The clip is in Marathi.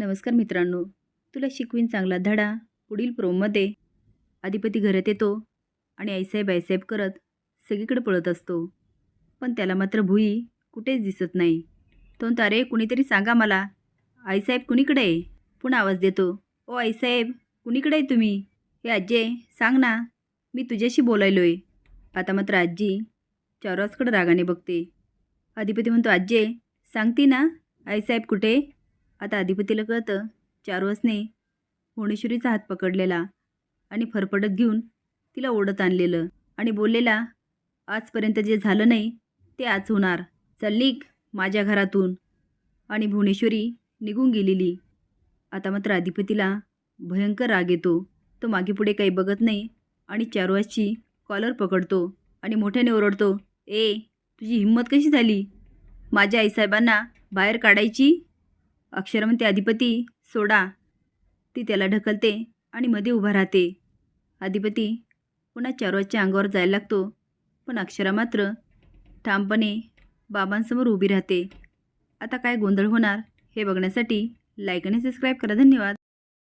नमस्कार मित्रांनो. तुला शिकवीन चांगला धडा पुढील प्रोमध्ये. अधिपती घरात येतो आणि आईसाहेब आईसाहेब करत सगळीकडे पळत असतो. पण त्याला मात्र भुई कुठेच दिसत नाही. तो म्हणतो अरे कुणीतरी सांगा मला. आईसाहेब कुणीकडे आहे पुन्हा आवाज देतो. ओ आईसाहेब कुणीकडे आहे तुम्ही? हे आजी सांग ना. मी तुझ्याशी बोलायलो आहे आता मात्र आजी चौरासकडे रागाने बघते. अधिपती म्हणतो आजी सांगती ना. आईसाहेब कुठे आता अधिपतीला कळतं चारवासने भुवनेश्वरीचा हात पकडलेला आणि फरफडत घेऊन तिला ओढत आणलेलं आणि बोललेला आजपर्यंत जे झालं नाही ते आज होणार. चल माझ्या घरातून. आणि भुवनेश्वरी निघून गेलेली. आता मात्र अधिपतीला भयंकर राग येतो. तो मागे पुढे काही बघत नाही आणि चारवासची कॉलर पकडतो आणि मोठ्याने ओरडतो ए तुझी हिंमत कशी झाली? माझ्या आईसाहेबांना बाहेर काढायची अक्षर म्हणते अधिपती सोडा. ती त्याला ढकलते आणि मध्ये उभा राहते. अधिपती पुन्हा चारवाच्या अंगावर जायला लागतो पण अक्षरा मात्र ठामपणे बाबांसमोर उभी राहते. आता काय गोंधळ होणार हे बघण्यासाठी लाईक आणि सबस्क्राईब करा. धन्यवाद.